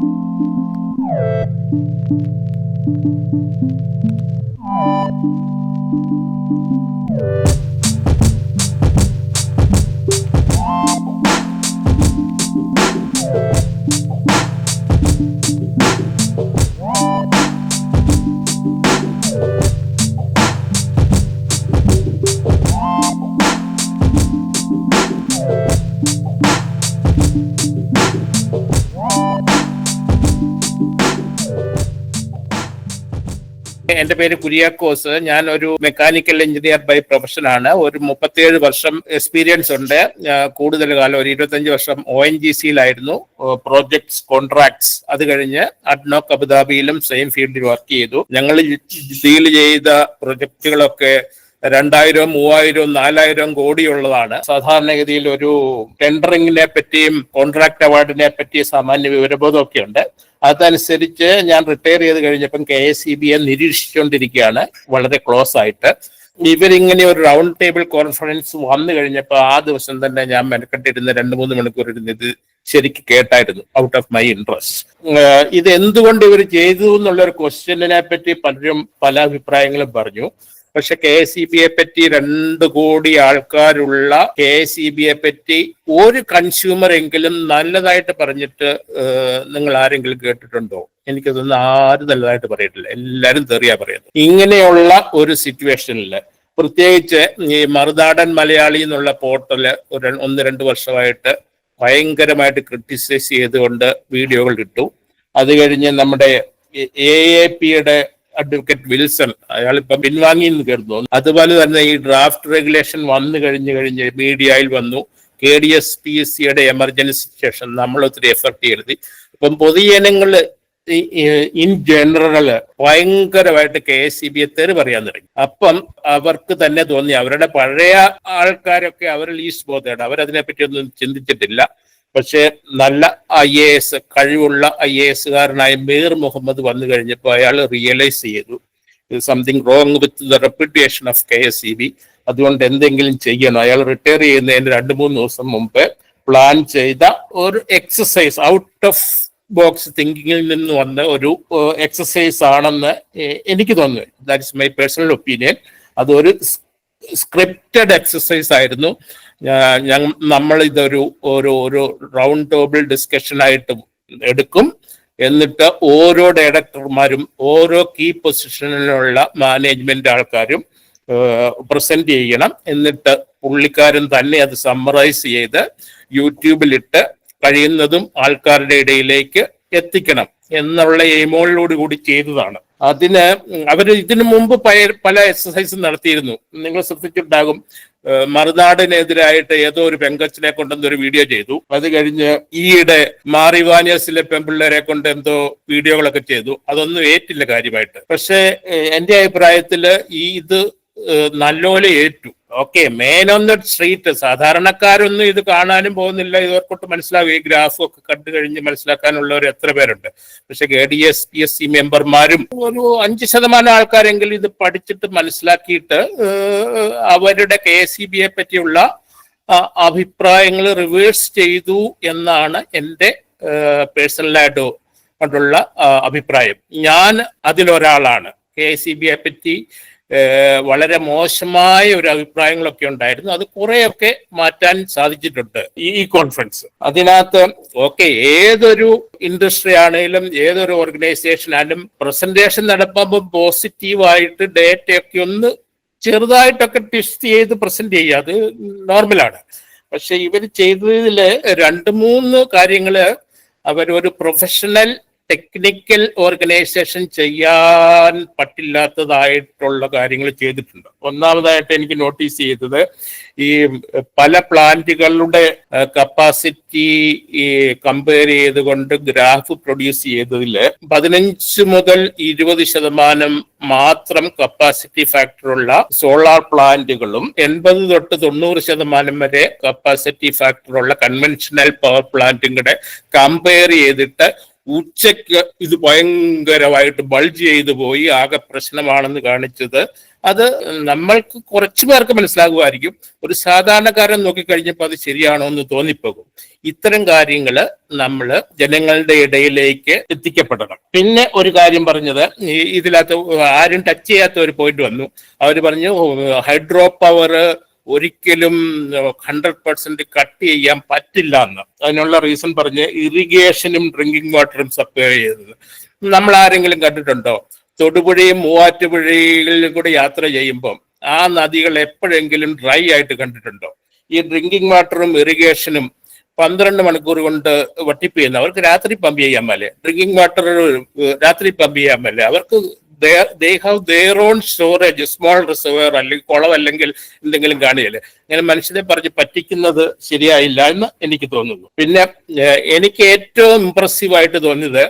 you. എന്റെ പേര് കുര്യാക്കോസ്. ഞാൻ ഒരു മെക്കാനിക്കൽ എഞ്ചിനീയർ ബൈ പ്രൊഫഷൻ ആണ്. ഒരു മുപ്പത്തിയേഴ് വർഷം എക്സ്പീരിയൻസ് ഉണ്ട്. കൂടുതൽ കാലം ഒരു ഇരുപത്തഞ്ച് വർഷം ഒ എൻ ജി സിയിലായിരുന്നു പ്രോജക്ട്സ് കോൺട്രാക്ട്സ് അത് കഴിഞ്ഞ് അഡ്നോക്ക് അബുദാബിയിലും സെയിം ഫീൽഡിൽ വർക്ക് ചെയ്തു. ഞങ്ങൾ ഡീൽ ചെയ്ത പ്രൊജക്ടുകളൊക്കെ രണ്ടായിരം മൂവായിരം നാലായിരം കോടിയുള്ളതാണ്. സാധാരണഗതിയിൽ ഒരു ടെൻഡറിങ്ങിനെ പറ്റിയും കോൺട്രാക്ട് അവാർഡിനെ പറ്റിയും സാമാന്യ വിവരബോധമൊക്കെ ഉണ്ട് അതനുസരിച്ച് ഞാൻ റിട്ടയർ ചെയ്ത് കഴിഞ്ഞപ്പം കെ എസ് സി ബിയെ നിരീക്ഷിച്ചുകൊണ്ടിരിക്കുകയാണ് വളരെ ക്ലോസ് ആയിട്ട്. ഇവരിങ്ങനെ ഒരു റൗണ്ട് ടേബിൾ കോൺഫറൻസ് വന്നു കഴിഞ്ഞപ്പോൾ ആ ദിവസം തന്നെ ഞാൻ മെനക്കെട്ടിരുന്ന രണ്ട് മൂന്ന് മണിക്കൂർ ഇരുന്ന് ഇത് ശരിക്കും കേട്ടായിരുന്നു. ഔട്ട് ഓഫ് മൈ ഇൻട്രസ്റ്റ് ഇത് എന്തുകൊണ്ട് ഇവർ ചെയ്തു എന്നുള്ള ഒരു ക്വസ്റ്റ്യനെ പറ്റി പലരും പല അഭിപ്രായങ്ങളും പറഞ്ഞു. പക്ഷെ കെ സി ബിയെ പറ്റി രണ്ട് കോടി ആൾക്കാരുള്ള കെ സി ബിയെ പറ്റി ഒരു കൺസ്യൂമർ എങ്കിലും നല്ലതായിട്ട് പറഞ്ഞിട്ട് നിങ്ങൾ ആരെങ്കിലും കേട്ടിട്ടുണ്ടോ? എനിക്കതൊന്നും ആരും നല്ലതായിട്ട് പറയിട്ടില്ല എല്ലാരും തെറിയാ പറയുന്നത്. ഇങ്ങനെയുള്ള ഒരു സിറ്റുവേഷനിൽ പ്രത്യേകിച്ച് ഈ മറുനാടൻ മലയാളി എന്നുള്ള പോർട്ടൽ ഒരു ഒന്ന് രണ്ട് വർഷമായിട്ട് ഭയങ്കരമായിട്ട് ക്രിട്ടിസൈസ് ചെയ്തുകൊണ്ട് വീഡിയോകൾ ഇട്ടു. അത് കഴിഞ്ഞ് നമ്മുടെ എ എ പിയുടെ അഡ്വക്കേറ്റ് വിൽസൺ അയാൾ പിൻവാങ്ങി എന്ന് കരുതുന്നു. അതുപോലെ തന്നെ ഈ ഡ്രാഫ്റ്റ് റെഗുലേഷൻ വന്നു കഴിഞ്ഞു കഴിഞ്ഞ് മീഡിയയിൽ വന്നു. K D S P S സിയുടെ എമർജൻസി ശേഷം നമ്മൾ ഒത്തിരി എഫർട്ട് എഴുതി ഇപ്പം പൊതുജനങ്ങൾ ഇൻ ജനറൽ ഭയങ്കരമായിട്ട് കെ എസ് സി ബി തെറി പറയാൻ തുടങ്ങി. അപ്പം അവർക്ക് തന്നെ തോന്നി അവരുടെ പഴയ ആൾക്കാരൊക്കെ അവർ ലീസ്റ്റ് ബോധേഡ് അവരതിനെപ്പറ്റി ഒന്നും ചിന്തിച്ചിട്ടില്ല. പക്ഷേ നല്ല ഐ എ എസ് കഴിവുള്ള ഐ എ എസുകാരനായ മീർ മുഹമ്മദ് വന്നു കഴിഞ്ഞപ്പോൾ അയാൾ റിയലൈസ് ചെയ്തു. Something wrong with the reputation of K S E B അതുകൊണ്ട് എന്തെങ്കിലും ചെയ്യണം. അയാൾ റിട്ടയർ ചെയ്യുന്നതിന് രണ്ട് മൂന്ന് ദിവസം മുമ്പ് പ്ലാൻ ചെയ്ത ഒരു എക്സസൈസ് ഔട്ട് ഓഫ് ബോക്സ് തിങ്കിങ്ങിൽ നിന്ന് വന്ന ഒരു എക്സസൈസ് ആണെന്ന് എനിക്ക് തോന്നുന്നു. That is my personal opinion അതൊരു സ്ക്രിപ്റ്റഡ് എക്സസൈസ് ആയിരുന്നു. നമ്മൾ ഇതൊരു ഒരു ഒരു റൗണ്ട് ടേബിൾ ഡിസ്കഷൻ ആയിട്ട് എടുക്കും. എന്നിട്ട് ഓരോ ഡയറക്ടർമാരും ഓരോ കീ പൊസിഷനിലുള്ള മാനേജ്മെന്റ് ആൾക്കാരും പ്രസന്റ് ചെയ്യണം. എന്നിട്ട് പുള്ളിക്കാരൻ തന്നെ അത് സമ്മറൈസ് ചെയ്ത് യൂട്യൂബിലിട്ട് കഴിയുന്നതും ആൾക്കാരുടെ ഇടയിലേക്ക് എത്തിക്കണം. എന്നുള്ള എയിമോളിലൂടെ കൂടി ചെയ്തതാണ്. അതിന് അവർ ഇതിനു മുമ്പ് പല എക്സസൈസും നടത്തിയിരുന്നു. നിങ്ങൾ ശ്രദ്ധിച്ചിട്ടുണ്ടാകും. മറുനാടിനെതിരായിട്ട് ഏതോ ഒരു പെങ്കച്ചിനെ കൊണ്ടെന്തോ ഒരു വീഡിയോ ചെയ്തു. അത് കഴിഞ്ഞ് ഈയിടെ മാറിവാനിയസിലെ പെമ്പിള്ളേരെ കൊണ്ട് എന്തോ വീഡിയോകളൊക്കെ ചെയ്തു. അതൊന്നും ഏറ്റില്ല കാര്യമായിട്ട്. പക്ഷേ എന്റെ അഭിപ്രായത്തിൽ ഈ ഇത് ഏഹ് നല്ലപോലെ ഏറ്റു. Okay main on the street. സാധാരണക്കാരൊന്നും ഇത് കാണാനും പോകുന്നില്ല. ഇതോർക്കൊട്ട് മനസ്സിലാവും. ഈ ഗ്രാഫ് ഒക്കെ കണ്ടു കഴിഞ്ഞ് മനസ്സിലാക്കാനുള്ളവർ എത്ര പേരുണ്ട്. പക്ഷെ K D S P S C മെമ്പർമാരും ഒരു അഞ്ച് ശതമാനം ആൾക്കാരെങ്കിലും ഇത് പഠിച്ചിട്ട് മനസ്സിലാക്കിയിട്ട് അവരുടെ കെ ഇ ബിയെ പറ്റിയുള്ള അഭിപ്രായങ്ങൾ റിവേഴ്സ് ചെയ്തു എന്നാണ് എന്റെ പേഴ്സണലായിട്ട് കൊണ്ടുള്ള അഭിപ്രായം. ഞാൻ അതിലൊരാളാണ്. കെ സി ബിയെ പറ്റി വളരെ മോശമായ ഒരു അഭിപ്രായങ്ങളൊക്കെ ഉണ്ടായിരുന്നു. അത് കുറെയൊക്കെ മാറ്റാൻ സാധിച്ചിട്ടുണ്ട് ഈ കോൺഫറൻസ് അതിനകത്ത് ഓക്കെ ഏതൊരു ഇൻഡസ്ട്രി ആണെങ്കിലും ഏതൊരു ഓർഗനൈസേഷൻ ആണെങ്കിലും പ്രസന്റേഷൻ നടപ്പാകുമ്പോൾ പോസിറ്റീവായിട്ട് ഡേറ്റയൊക്കെ ഒന്ന് ചെറുതായിട്ടൊക്കെ ടെസ്റ്റ് ചെയ്ത് പ്രസന്റ് ചെയ്യുക. അത് നോർമലാണ് പക്ഷെ ഇവർ ചെയ്തതിൽ രണ്ട് മൂന്ന് കാര്യങ്ങൾ അവരൊരു പ്രൊഫഷണൽ ടെക്നിക്കൽ ഓർഗനൈസേഷൻ ചെയ്യാൻ പറ്റില്ലാത്തതായിട്ടുള്ള കാര്യങ്ങൾ ചെയ്തിട്ടുണ്ട്. ഒന്നാമതായിട്ട് എനിക്ക് നോട്ടീസ് ചെയ്തത് ഈ പല പ്ലാന്റുകളുടെ കപ്പാസിറ്റി കമ്പയർ ചെയ്തുകൊണ്ട് ഗ്രാഫ് പ്രൊഡ്യൂസ് ചെയ്തതിൽ പതിനഞ്ച് മുതൽ ഇരുപത് ശതമാനം മാത്രം കപ്പാസിറ്റി ഫാക്ടറുള്ള സോളാർ പ്ലാന്റുകളും എൺപത് തൊട്ട് തൊണ്ണൂറ് ശതമാനം വരെ കപ്പാസിറ്റി ഫാക്ടറുള്ള കൺവെൻഷണൽ പവർ പ്ലാന്റും കൂടെ കമ്പയർ ചെയ്തിട്ട് ഉച്ചയ്ക്ക് ഇത് ഭയങ്കരമായിട്ട് ബൾജ് ചെയ്തു പോയി ആകെ പ്രശ്നമാണെന്ന് കാണിച്ചത്. അത് നമ്മൾക്ക് കുറച്ചു പേർക്ക് മനസ്സിലാകുമായിരിക്കും. ഒരു സാധാരണക്കാരൻ നോക്കിക്കഴിഞ്ഞപ്പോൾ അത് ശരിയാണോ എന്ന് തോന്നിപ്പോകും. ഇത്തരം കാര്യങ്ങൾ നമ്മൾ ജനങ്ങളുടെ ഇടയിലേക്ക് എത്തിക്കപ്പെടണം. പിന്നെ ഒരു കാര്യം പറഞ്ഞത് ഇതിലകത്ത് ആരും ടച്ച് ചെയ്യാത്ത ഒരു പോയിന്റ് വന്നു. അവർ പറഞ്ഞു ഹൈഡ്രോ പവർ ഒരിക്കലും ഹൺഡ്രഡ് പെർസെന്റ് കട്ട് ചെയ്യാൻ പറ്റില്ല എന്ന്. അതിനുള്ള റീസൺ പറഞ്ഞ് ഇറിഗേഷനും ഡ്രിങ്കിങ് വാട്ടറും സപ്ലൈ ചെയ്തത്. നമ്മൾ ആരെങ്കിലും കണ്ടിട്ടുണ്ടോ? തൊടുപുഴയും മൂവാറ്റുപുഴയിലും കൂടെ യാത്ര ചെയ്യുമ്പം ആ നദികൾ എപ്പോഴെങ്കിലും ഡ്രൈ ആയിട്ട് കണ്ടിട്ടുണ്ടോ? ഈ ഡ്രിങ്കിങ് വാട്ടറും ഇറിഗേഷനും പന്ത്രണ്ട് മണിക്കൂർ കൊണ്ട് വട്ടിപ്പ് ചെയ്യുന്ന അവർക്ക് രാത്രി പമ്പ് ചെയ്യാൻ മേലെ. ഡ്രിങ്കിങ് വാട്ടർ രാത്രി പമ്പ് ചെയ്യാൻ മേലെ. അവർക്ക് they have their own storage small reservoir അല്ലെങ്കിൽ കുളം അല്ലെങ്കിൽ എന്തെങ്കിലും കാണുകയില്ലേ ഇങ്ങനെ മനുഷ്യനെ പറഞ്ഞ് പറ്റിക്കുന്നത് ശരിയായില്ല എന്ന് എനിക്ക് തോന്നുന്നു. പിന്നെ എനിക്ക് ഏറ്റവും ഇമ്പ്രസീവ് ആയിട്ട് തോന്നിയത്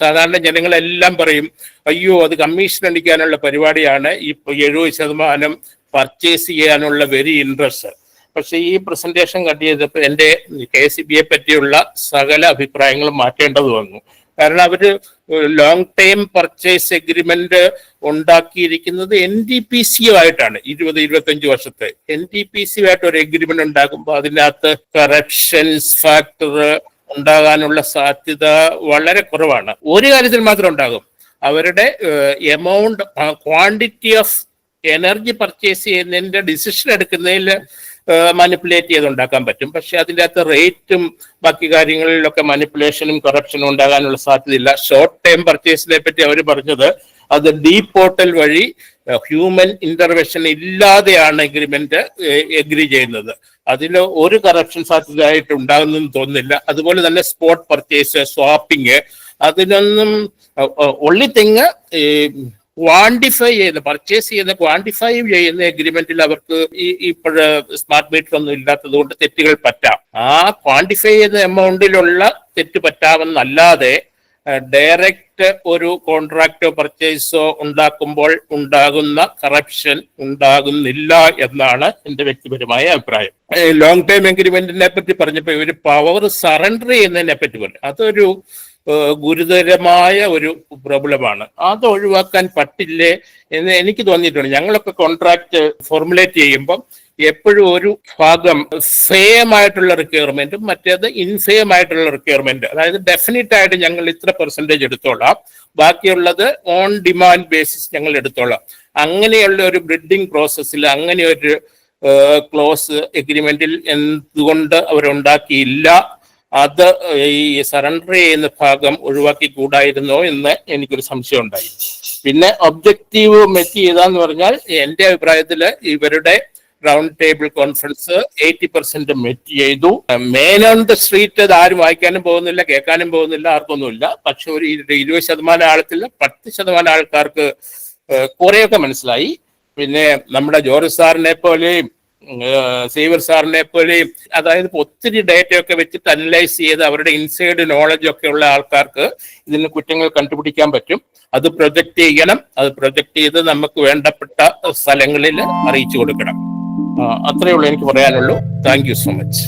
സാധാരണ ജനങ്ങളെല്ലാം പറയും അയ്യോ അത് കമ്മീഷൻ അടിക്കാനുള്ള പരിപാടിയാണ്. ഈ എഴുപത് ശതമാനം പർച്ചേസ് ചെയ്യാനുള്ള വെരി ഇൻട്രസ്റ്റ് പക്ഷെ ഈ പ്രസന്റേഷൻ കണ്ടു ചെയ്തപ്പോൾ എന്റെ കെ സി ബിയെ പറ്റിയുള്ള സകല അഭിപ്രായങ്ങളും മാറ്റേണ്ടത് വന്നു. കാരണം അവർ ലോങ് ടൈം പർച്ചേസ് എഗ്രിമെന്റ് ഉണ്ടാക്കിയിരിക്കുന്നത് എൻ ഡി പി സി ആയിട്ടാണ് ഇരുപത് ഇരുപത്തഞ്ച് വർഷത്തെ. എൻ ഡി പി സി ആയിട്ട് ഒരു എഗ്രിമെന്റ് ഉണ്ടാക്കുമ്പോൾ അതിനകത്ത് കറപ്ഷൻസ് ഫാക്ടർ ഉണ്ടാകാനുള്ള സാധ്യത വളരെ കുറവാണ്. ഒരു കാര്യത്തിൽ മാത്രം ഉണ്ടാകും. അവരുടെ amount quantity of energy purchase ചെയ്യുന്നതിന്റെ ഡിസിഷൻ എടുക്കുന്നതിൽ മാനിപ്പുലേറ്റ് ചെയ്ത് ഉണ്ടാക്കാൻ പറ്റും. പക്ഷെ അതിന്റെ അകത്ത് റേറ്റും ബാക്കി കാര്യങ്ങളിലൊക്കെ മാനിപ്പുലേഷനും കറപ്ഷനും ഉണ്ടാകാനുള്ള സാധ്യതയില്ല. ഷോർട്ട് ടൈം പർച്ചേസിനെ പറ്റി അവർ പറഞ്ഞത് അത് ഡീ പോർട്ടൽ വഴി ഹ്യൂമൻ ഇന്റർവെൻഷൻ ഇല്ലാതെയാണ് എഗ്രിമെന്റ് എഗ്രി ചെയ്യുന്നത്. അതിൽ ഒരു കറപ്ഷൻ സാധ്യതയായിട്ട് ഉണ്ടാകുന്നെന്ന് തോന്നുന്നില്ല. അതുപോലെ തന്നെ സ്പോട്ട് പർച്ചേസ് സ്വാപ്പിംഗ് അതിനൊന്നും ഒള്ളി തിങ് ക്വാണ്ടിഫൈ ചെയ്യുന്ന പർച്ചേസ് ചെയ്യുന്ന ക്വാണ്ടിഫൈ ചെയ്യുന്ന എഗ്രിമെന്റിൽ അവർക്ക് ഈ ഇപ്പോഴ് സ്മാർട്ട് മീറ്റർ ഒന്നും ഇല്ലാത്തത് കൊണ്ട് തെറ്റുകൾ പറ്റാം. ആ ക്വാണ്ടിഫൈ ചെയ്യുന്ന എമൗണ്ടിലുള്ള തെറ്റ് പറ്റാമെന്നല്ലാതെ ഡയറക്റ്റ് ഒരു കോൺട്രാക്റ്റോ പർച്ചേസോ ഉണ്ടാക്കുമ്പോൾ ഉണ്ടാകുന്ന കറപ്ഷൻ ഉണ്ടാകുന്നില്ല എന്നാണ് എന്റെ വ്യക്തിപരമായ അഭിപ്രായം. ലോങ് ടൈം എഗ്രിമെന്റിനെ പറ്റി പറഞ്ഞപ്പോൾ ഒരു പവർ സറണ്ടർ ചെയ്യുന്നതിനെ പറ്റി പറഞ്ഞു. അതൊരു ഗുരുതരമായ ഒരു പ്രോബ്ലമാണ്. അത് ഒഴിവാക്കാൻ പറ്റില്ലേ എന്ന് എനിക്ക് തോന്നിയിട്ടുണ്ട്. ഞങ്ങളൊക്കെ കോൺട്രാക്ട് ഫോർമുലേറ്റ് ചെയ്യുമ്പം എപ്പോഴും ഒരു ഭാഗം സെയിം ആയിട്ടുള്ള റിക്വയർമെന്റും മറ്റേത് ഇൻസെയിം ആയിട്ടുള്ള റിക്വയർമെന്റ് അതായത് ഡെഫിനറ്റ് ആയിട്ട് ഞങ്ങൾ ഇത്ര പെർസെന്റേജ് എടുത്തോളാം. ബാക്കിയുള്ളത് ഓൺ ഡിമാൻഡ് ബേസിസ് ഞങ്ങൾ എടുത്തോളാം. അങ്ങനെയുള്ള ഒരു ബ്രിഡിംഗ് പ്രോസസ്സിൽ അങ്ങനെ ഒരു ക്ലോസ് എഗ്രിമെന്റിൽ എന്തുകൊണ്ട് അവരുണ്ടാക്കിയില്ല അത് ഈ സറണ്ടർ ചെയ്യുന്ന ഭാഗം ഒഴിവാക്കി കൂടായിരുന്നോ എന്ന് എനിക്കൊരു സംശയം ഉണ്ടായി. പിന്നെ ഒബ്ജക്റ്റീവ് മെറ്റ് ചെയ്താന്ന് പറഞ്ഞാൽ എന്റെ അഭിപ്രായത്തിൽ ഇവരുടെ round table conference eighty percent met ചെയ്തു. മെയിൻ ഓൺ ദ സ്ട്രീറ്റ് അത് ആരും വായിക്കാനും പോകുന്നില്ല കേൾക്കാനും പോകുന്നില്ല ആർക്കൊന്നുമില്ല. പക്ഷെ ഒരു ഇരു- ഇരുപത് ശതമാനം ആഴത്തിൽ പത്ത് ശതമാനം ആൾക്കാർക്ക് കുറെയൊക്കെ മനസ്സിലായി. പിന്നെ നമ്മുടെ ജോർജ് സാറിനെ പോലെയും സേവർ സാറിനെ പോലെയും അതായത് ഒത്തിരി ഡേറ്റയൊക്കെ വെച്ചിട്ട് അനലൈസ് ചെയ്ത് അവരുടെ ഇൻസൈഡ് നോളജ് ഒക്കെ ഉള്ള ആൾക്കാർക്ക് ഇതിന് കുറ്റങ്ങൾ കണ്ടുപിടിക്കാൻ പറ്റും. അത് പ്രൊജക്ട് ചെയ്യണം. അത് പ്രൊജക്ട് ചെയ്ത് നമുക്ക് വേണ്ടപ്പെട്ട സ്ഥലങ്ങളിൽ അറിയിച്ചു കൊടുക്കണം. അത്രയേ ഉള്ളൂ എനിക്ക് പറയാനുള്ളൂ. Thank you so much.